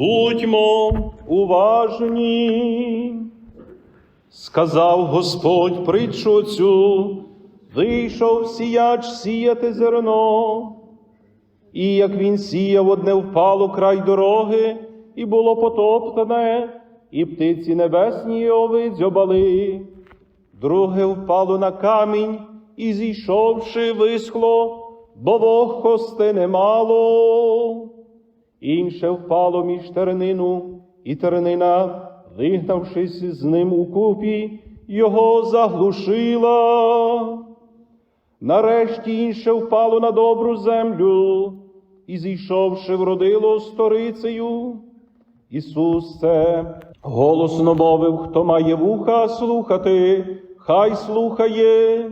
Будьмо уважні. Сказав Господь притчу цю, вийшов сіяч сіяти зерно. І як він сіяв, одне впало край дороги, і було потоптане, і птиці небесні його дзьобали. Друге впало на камінь, і зійшовши, висхло, бо вогкости немало. Інше впало між тернину, і тернина, вигнавшись з ним у купі, його заглушила. Нарешті інше впало на добру землю, і зійшовши, вродило сторицею. Ісус це голосно мовив, хто має вуха слухати, хай слухає.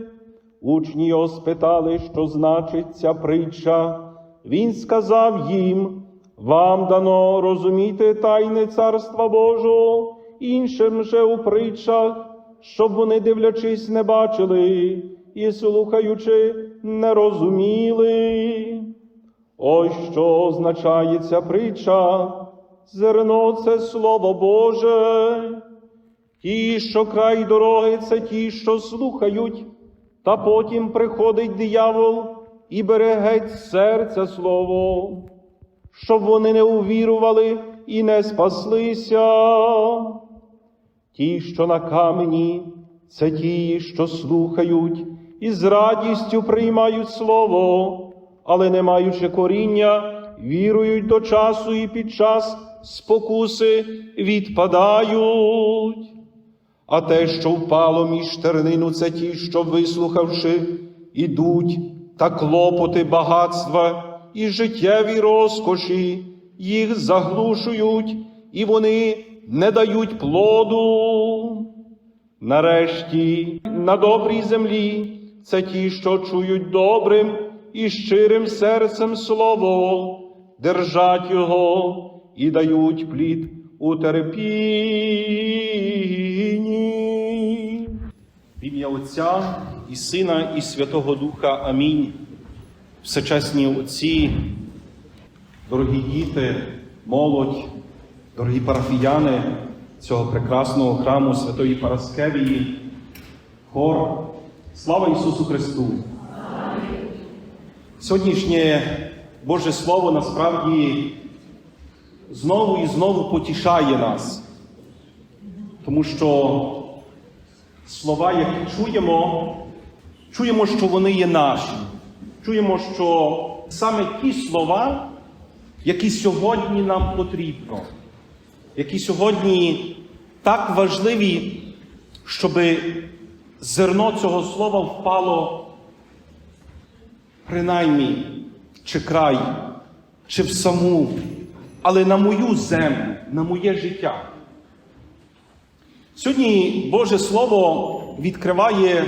Учні його спитали, що значить ця притча. Він сказав їм, вам дано розуміти тайне Царства Божого, іншим же у притчах, щоб вони, дивлячись, не бачили і слухаючи, не розуміли. Ось що означає ця притча. Зерно це Слово Боже. Ті, що край дороги, це ті, що слухають, та потім приходить диявол і бере геть серця Слово, щоб вони не увірували і не спаслися. Ті, що на камені, це ті, що слухають і з радістю приймають Слово, але не маючи коріння, вірують до часу і під час спокуси відпадають. А те, що впало між тернину, це ті, що, вислухавши, ідуть та клопоти багатства і життєві розкоші, їх заглушують, і вони не дають плоду. Нарешті на добрій землі це ті, що чують добрим і щирим серцем слово, держать його і дають плід у терпінні. В ім'я Отця і Сина, і Святого Духа. Амінь. Всечесні отці, дорогі діти, молодь, дорогі парафіяни цього прекрасного храму Святої Параскевії, хор. Слава Ісусу Христу! Сьогоднішнє Боже Слово насправді знову і знову потішає нас, тому що слова, які чуємо, чуємо, що вони є наші. Чуємо, що саме ті слова, які сьогодні нам потрібно, які сьогодні так важливі, щоб зерно цього слова впало принаймні чи край, чи в саму, але на мою землю, на моє життя. Сьогодні Боже Слово відкриває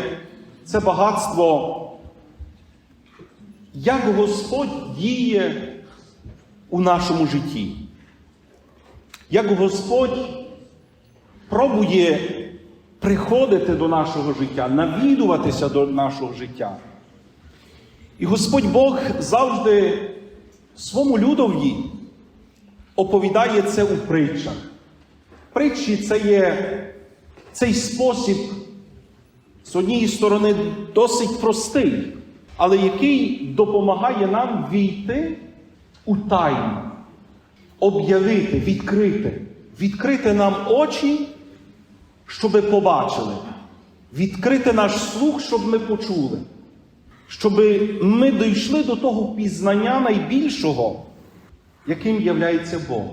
це багатство, як Господь діє у нашому житті, як Господь пробує приходити до нашого життя, навідуватися до нашого життя. І Господь Бог завжди своєму людові оповідає це у притчах. Притчі це є цей спосіб, з однієї сторони, досить простий, але який допомагає нам війти у тайну, об'явити, відкрити, відкрити нам очі, щоби побачили, відкрити наш слух, щоб ми почули. Щоб ми дійшли до того пізнання найбільшого, яким являється Бог.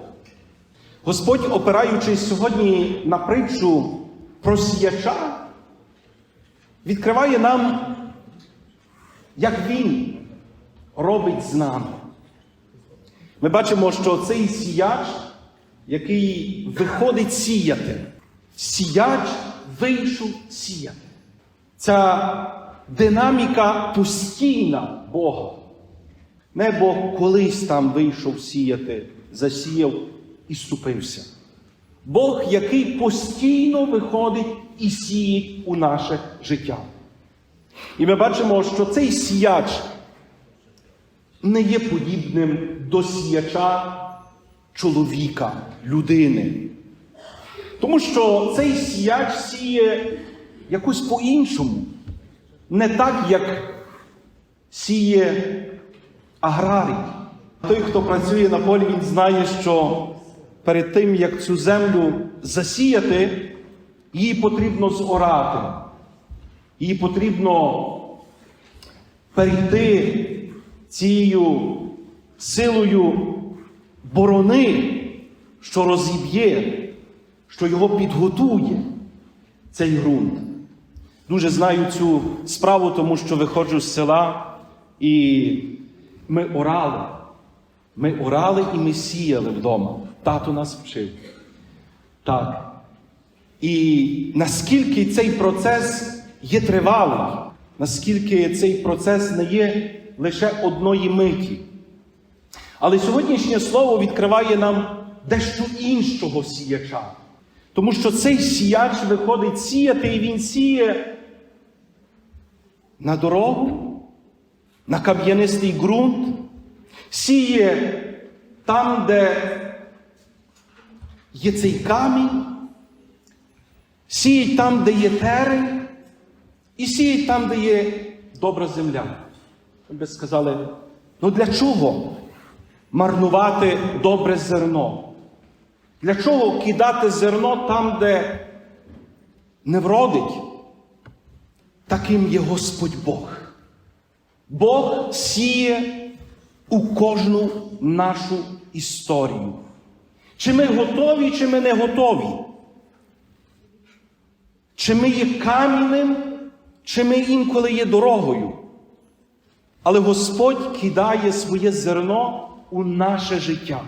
Господь, опираючись сьогодні на притчу про сіяча, відкриває нам, як Він робить з нами. Ми бачимо, що цей сіяч, який виходить сіяти, сіяч вийшов сіяти. Ця динаміка постійна Бога. Не Бог колись там вийшов сіяти, засіяв і ступився. Бог, який постійно виходить і сіє у наше життя. І ми бачимо, що цей сіяч не є подібним до сіяча, чоловіка, людини. Тому що цей сіяч сіє якось по-іншому, не так, як сіє аграрій. Той, хто працює на полі, він знає, що перед тим, як цю землю засіяти, її потрібно зорати. Її потрібно перейти цією силою борони, що розіб'є, що його підготує цей ґрунт. Дуже знаю цю справу, тому що виходжу з села, і ми орали. Ми орали і ми сіяли вдома. Тато нас вчив. Так. І наскільки цей процес є тривалий, наскільки цей процес не є лише одної миті. Але сьогоднішнє слово відкриває нам дещо іншого сіяча. Тому що цей сіяч виходить сіяти, і він сіє на дорогу, на кам'янистий ґрунт, сіє там, де є цей камінь, сіє там, де є терень, і сіє там, де є добра земля. Ви би сказали, ну для чого марнувати добре зерно? Для чого кидати зерно там, де не вродить? Таким є Господь Бог. Бог сіє у кожну нашу історію. Чи ми готові, чи ми не готові? Чи ми є камінем, чи ми інколи є дорогою? Але Господь кидає своє зерно у наше життя.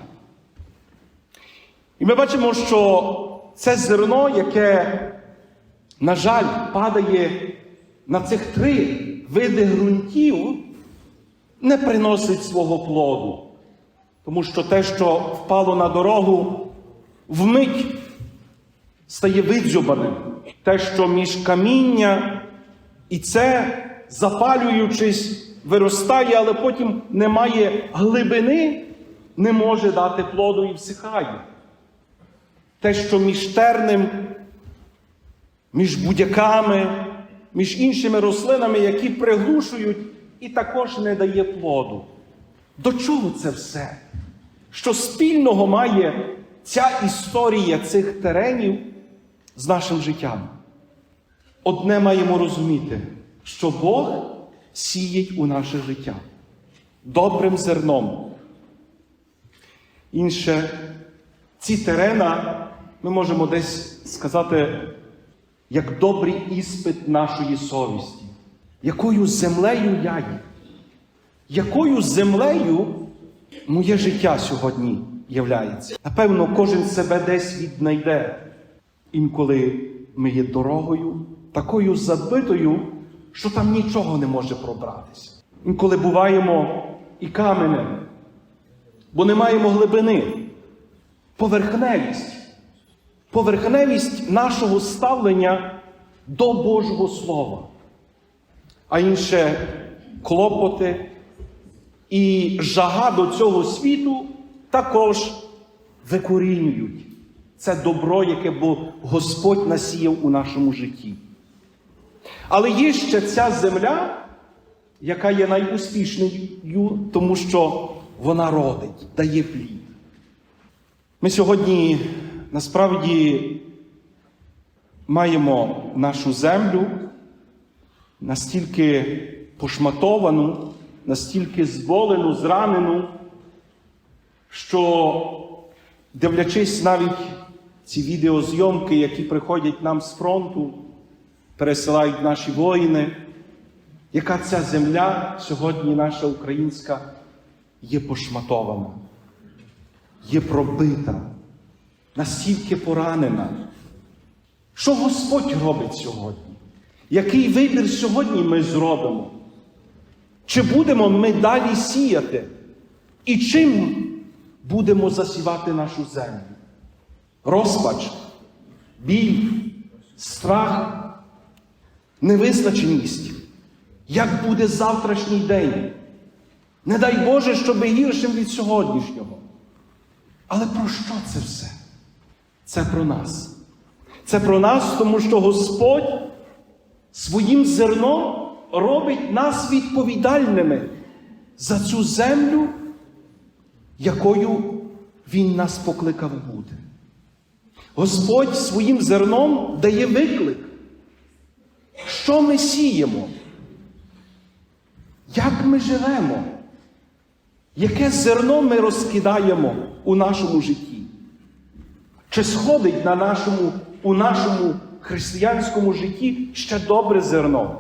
І ми бачимо, що це зерно, яке, на жаль, падає на цих три види ґрунтів, не приносить свого плоду. Тому що те, що впало на дорогу, вмить стає видзюбаним. Те, що між каміння і це, запалюючись, виростає, але потім не має глибини, не може дати плоду і всихає. Те, що між тернем, між будяками, між іншими рослинами, які приглушують і також не дає плоду. До чого це все? Що спільного має ця історія цих теренів з нашим життям? Одне маємо розуміти, що Бог сіє у наше життя добрим зерном. Інше, ці терена ми можемо десь сказати, як добрий іспит нашої совісті. Якою землею я є? Якою землею моє життя сьогодні являється? Напевно, кожен себе десь віднайде. Інколи ми є дорогою, такою забитою, що там нічого не може пробратися. Інколи буваємо і каменем, бо не маємо глибини, поверхневість, поверхневість нашого ставлення до Божого Слова, а інше клопоти і жага до цього світу також викорінюють це добро, яке Господь насіяв у нашому житті. Але є ще ця земля, яка є найуспішною, тому що вона родить, дає плід. Ми сьогодні насправді маємо нашу землю настільки пошматовану, настільки зболену, зранену, що, дивлячись навіть ці відеозйомки, які приходять нам з фронту, пересилають наші воїни, яка ця земля сьогодні наша українська є пошматована, є пробита, настільки поранена. Що Господь робить сьогодні? Який вибір сьогодні ми зробимо? Чи будемо ми далі сіяти? І чим будемо засівати нашу землю? Розпач, біль, страх, невизначеність. Як буде завтрашній день? Не дай Боже, щоб гіршим від сьогоднішнього. Але про що це все? Це про нас. Це про нас, тому що Господь своїм зерном робить нас відповідальними за цю землю, якою Він нас покликав бути. Господь своїм зерном дає виклик. Що ми сіємо? Як ми живемо? Яке зерно ми розкидаємо у нашому житті? Чи сходить на нашому, у нашому християнському житті ще добре зерно?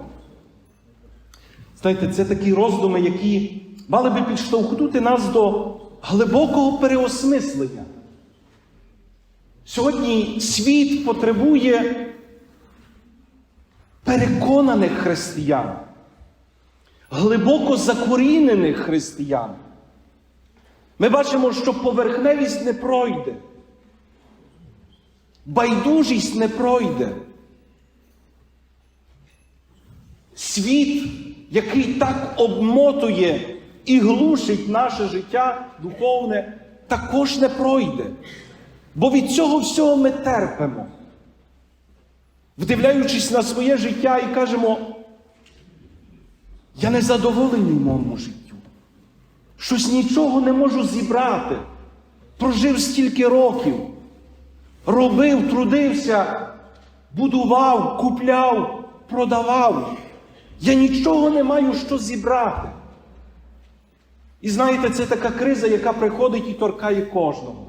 Знаєте, це такі роздуми, які мали би підштовхнути нас до глибокого переосмислення. Сьогодні світ потребує переконаних християн, глибоко закорінених християн. Ми бачимо, що поверхневість не пройде, байдужість не пройде. Світ, який так обмотує і глушить наше життя духовне, також не пройде. Бо від цього всього ми терпимо, вдивляючись на своє життя і кажемо, я не задоволений моєму життю. Щось нічого не можу зібрати. Прожив стільки років, робив, трудився, будував, купляв, продавав. Я нічого не маю що зібрати. І знаєте, це така криза, яка приходить і торкає кожного.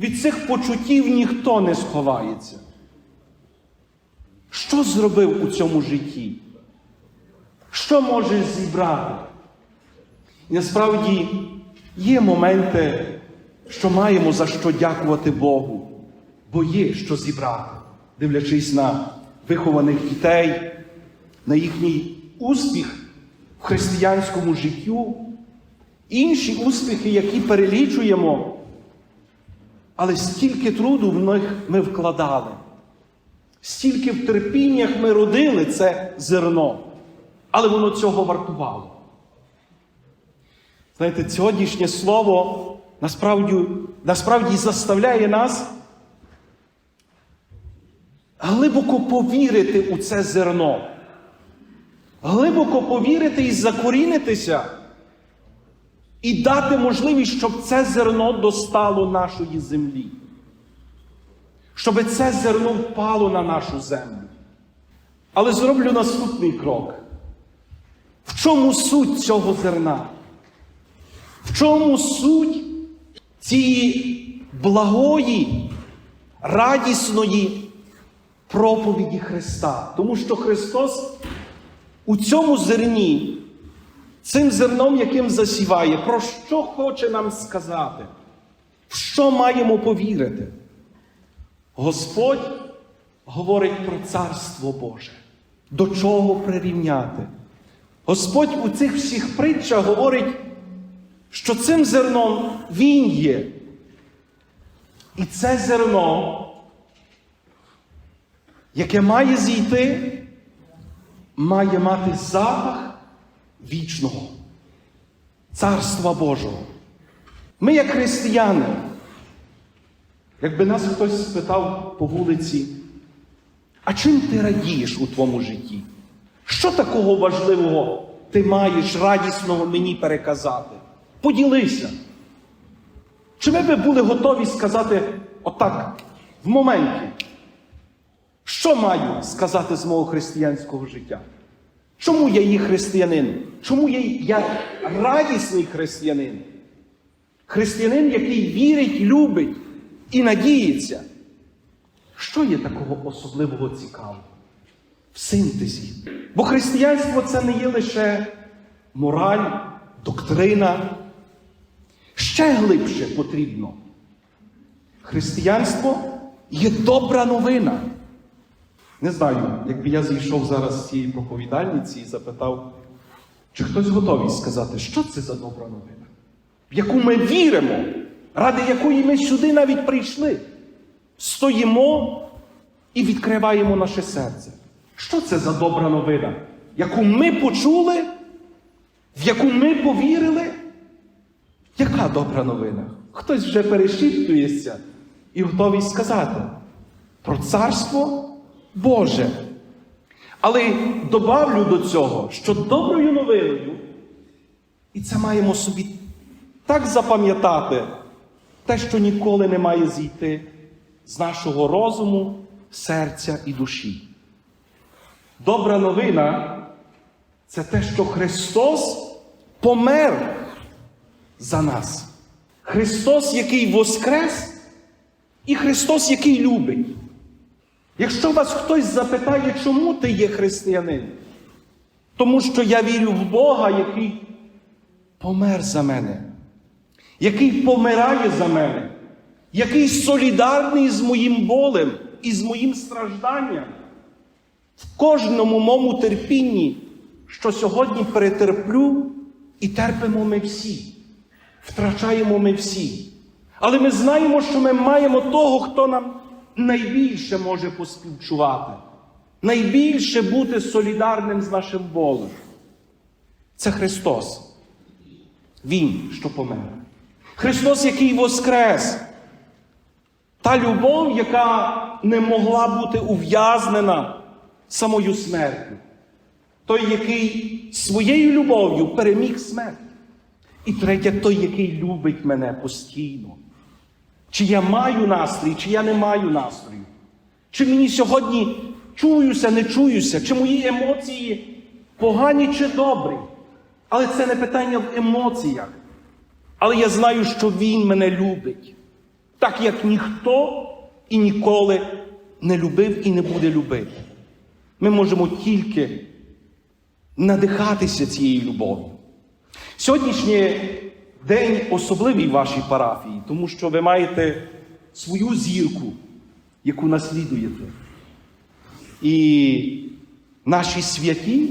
Від цих почуттів ніхто не сховається. Що зробив у цьому житті? Що можеш зібрати? І насправді є моменти, що маємо за що дякувати Богу, бо є що зібрати, дивлячись на вихованих дітей, на їхній успіх в християнському життю, інші успіхи, які перелічуємо, але стільки труду в них ми вкладали, стільки в терпіннях ми родили це зерно, але воно цього вартувало. Знаєте, сьогоднішнє слово насправді, насправді заставляє нас глибоко повірити у це зерно, глибоко повірити і закорінитися, і дати можливість, щоб це зерно достало нашої землі, щоб це зерно впало на нашу землю. Але зроблю наступний крок. В чому суть цього зерна? В чому суть цієї благої, радісної проповіді Христа? Тому що Христос у цьому зерні, цим зерном, яким засіває, про що хоче нам сказати? В що маємо повірити? Господь говорить про Царство Боже. До чого прирівняти? Господь у цих всіх притчах говорить, що цим зерном Він є. І це зерно, яке має зійти, має мати запах вічного, Царства Божого. Ми, як християни, якби нас хтось спитав по вулиці, а чим ти радієш у твоєму житті? Що такого важливого ти маєш радісного мені переказати? Поділися. Чи ми би були готові сказати отак, в моменті? Що маю сказати з мого християнського життя? Чому я є християнин? Чому я, я радісний християнин? Християнин, який вірить, любить і надіється. Що є такого особливого цікавого? В синтезі. Бо християнство це не є лише мораль, доктрина. Ще глибше потрібно. Християнство є добра новина. Не знаю, якби я зійшов зараз з цієї проповідальниці і запитав, чи хтось готовий сказати, що це за добра новина, в яку ми віримо, ради якої ми сюди навіть прийшли. Стоїмо і відкриваємо наше серце. Що це за добра новина, яку ми почули, в яку ми повірили? Яка добра новина? Хтось вже перешіптується і готовий сказати про царство Боже. Але добавлю до цього, що доброю новиною, і це маємо собі так запам'ятати, те, що ніколи не має зійти з нашого розуму, серця і душі. Добра новина це те, що Христос помер за нас. Христос, який воскрес, і Христос, який любить. Якщо вас хтось запитає, чому ти є християнин, тому що я вірю в Бога, який помер за мене, який помирає за мене, який солідарний з моїм болем і з моїм стражданням, в кожному моєму терпінні, що сьогодні перетерплю, і терпимо ми всі, втрачаємо ми всі. Але ми знаємо, що ми маємо того, хто нам найбільше може поспівчувати, найбільше бути солідарним з нашим болем. Це Христос. Він, що помер. Христос, який воскрес. Та любов, яка не могла бути ув'язнена самою смертю. Той, який своєю любов'ю переміг смерть. І третє, той, який любить мене постійно. Чи я маю настрій, чи я не маю настрою. Чи мені сьогодні чуюся, не чуюся, чи мої емоції погані чи добрі. Але це не питання в емоціях. Але я знаю, що Він мене любить, так як ніхто і ніколи не любив і не буде любити. Ми можемо тільки надихатися цією любов'ю. Сьогоднішній день особливий в вашій парафії, тому що ви маєте свою зірку, яку наслідуєте. І наші святі,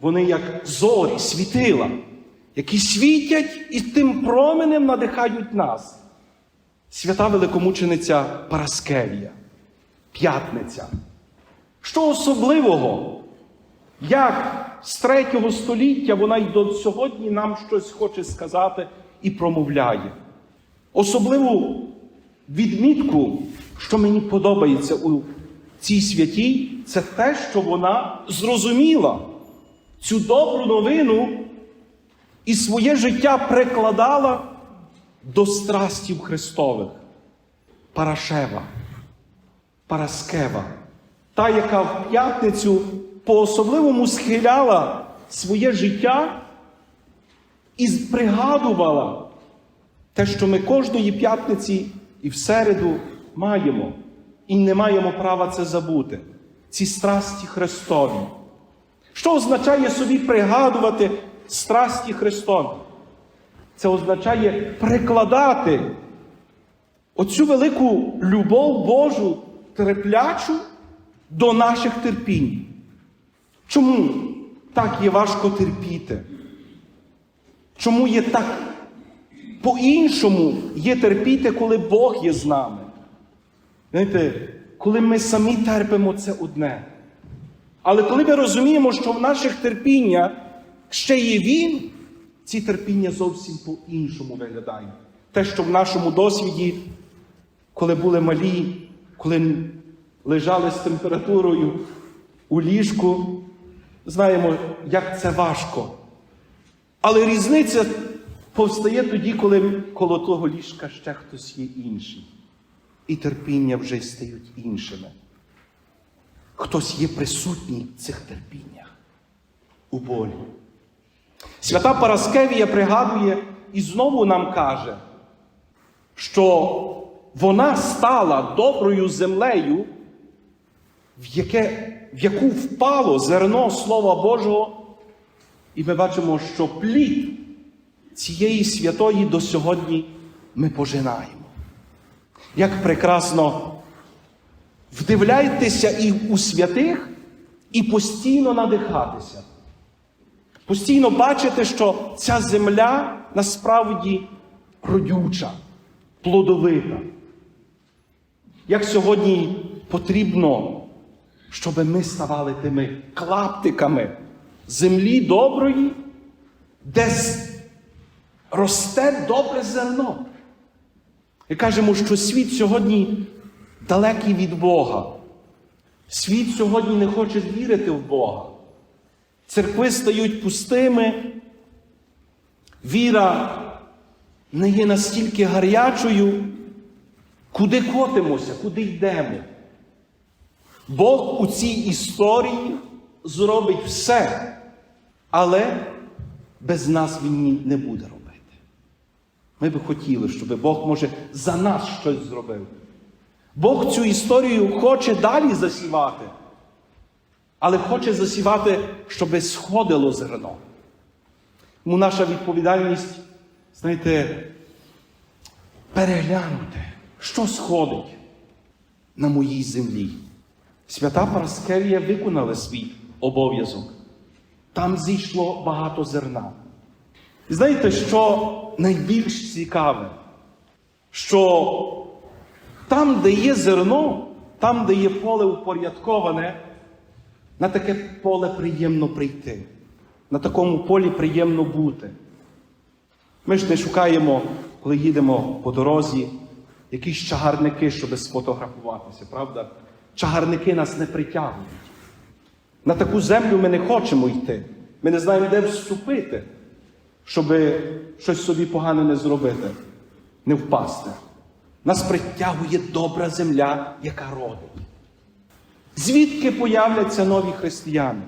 вони як зорі, світила, які світять і тим променем надихають нас. Свята великомучениця Параскевія, П'ятниця. Що особливого, як з третього століття вона й до сьогодні нам щось хоче сказати і промовляє. Особливу відмітку, що мені подобається у цій святій, це те, що вона зрозуміла цю добру новину і своє життя прикладала до страстів Христових. Парашева, Параскева, та, яка в п'ятницю по-особливому схиляла своє життя і пригадувала те, що ми кожної п'ятниці і в середу маємо, і не маємо права це забути. Ці страсті Христові. Що означає собі пригадувати страсті Христові? Це означає прикладати оцю велику любов Божу терплячу до наших терпінь. Чому так є важко терпіти? Чому є так по-іншому є терпіти, коли Бог є з нами? Знаєте, коли ми самі терпимо, це одне. Але коли ми розуміємо, що в наших терпіннях ще є Він, ці терпіння зовсім по-іншому виглядають. Те, що в нашому досвіді, коли були малі, коли лежали з температурою у ліжку, знаємо, як це важко. Але різниця повстає тоді, коли коло того ліжка ще хтось є інший. І терпіння вже стають іншими. Хтось є присутній в цих терпіннях у болі. Свята Параскевія пригадує і знову нам каже, що вона стала доброю землею, в, яке, в яку впало зерно Слова Божого, і ми бачимо, що плід цієї святої до сьогодні ми пожинаємо. Як прекрасно вдивляйтеся і у святих, і постійно надихатися. Постійно бачити, що ця земля насправді родюча, плодовита. Як сьогодні потрібно, щоб ми ставали тими клаптиками землі доброї, де росте добре зерно. І кажемо, що світ сьогодні далекий від Бога. Світ сьогодні не хоче вірити в Бога. Церкви стають пустими. Віра не є настільки гарячою, куди котимося, куди йдемо. Бог у цій історії зробить все, але без нас він не буде робити. Ми би хотіли, щоб Бог, може, за нас щось зробив. Бог цю історію хоче далі засівати, але хоче засівати, щоб сходило зерно. Тому наша відповідальність, знаєте, переглянути, що сходить на моїй землі. Свята Параскевія виконала свій обов'язок. Там зійшло багато зерна. Знаєте, що найбільш цікаве, що там, де є зерно, там, де є поле упорядковане, на таке поле приємно прийти. На такому полі приємно бути. Ми ж не шукаємо, коли їдемо по дорозі, якісь чагарники, щоб сфотографуватися, правда? Чагарники нас не притягують. На таку землю ми не хочемо йти. Ми не знаємо, де вступити, щоб щось собі погане не зробити, не впасти. Нас притягує добра земля, яка родить. Звідки появляться нові християни?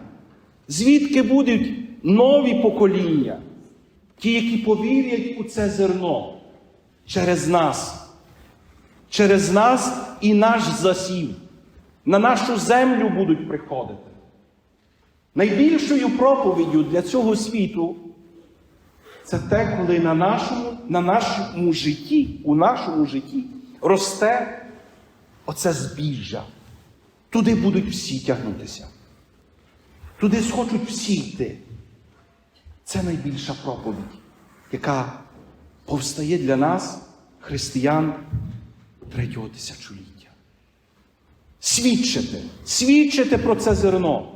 Звідки будуть нові покоління? Ті, які повірять у це зерно через нас, через нас і наш засів. На нашу землю будуть приходити. Найбільшою проповіддю для цього світу це те, коли на нашому, на нашому житті, у нашому житті росте оце збіжжя. Туди будуть всі тягнутися. Туди схочуть всі йти. Це найбільша проповідь, яка повстає для нас, християн третього тисячоліття. Свідчити, свідчити про це зерно.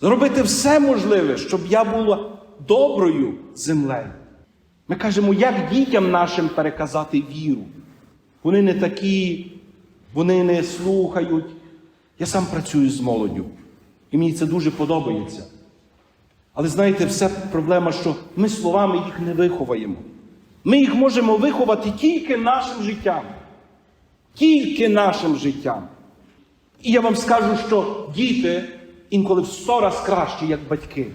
Зробити все можливе, щоб я була доброю землею. Ми кажемо, як дітям нашим переказати віру. Вони не такі, вони не слухають. Я сам працюю з молоддю. І мені це дуже подобається. Але знаєте, вся проблема, що ми словами їх не виховаємо. Ми їх можемо виховати тільки нашим життям. Тільки нашим життям. І я вам скажу, що діти інколи в сто раз кращі, як батьки.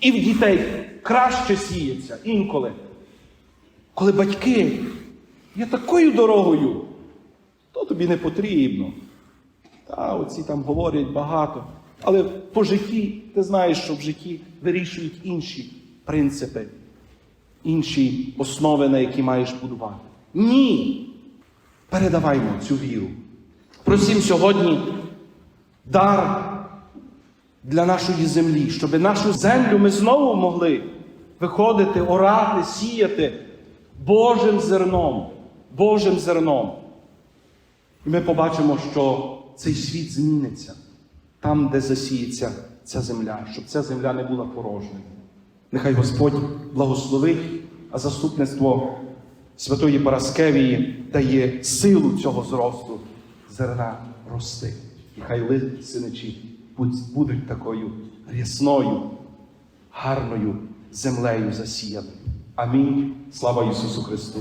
І в дітей краще сіється інколи. Коли батьки є такою дорогою, то тобі не потрібно. Та, оці там говорять багато. Але по житті, ти знаєш, що в житті вирішують інші принципи, інші основи, на які маєш будувати. Ні. Передаваймо цю віру. Просім сьогодні дар для нашої землі, щоб нашу землю ми знову могли виходити, орати, сіяти Божим зерном, Божим зерном. І ми побачимо, що цей світ зміниться там, де засіється ця земля, щоб ця земля не була порожньою. Нехай Господь благословить, а заступництво Святої Параскевії дає силу цього зросту зерна рости. І хай ви, синичі, будуть такою рясною, гарною землею засіяною. Амінь. Слава Ісусу Христу!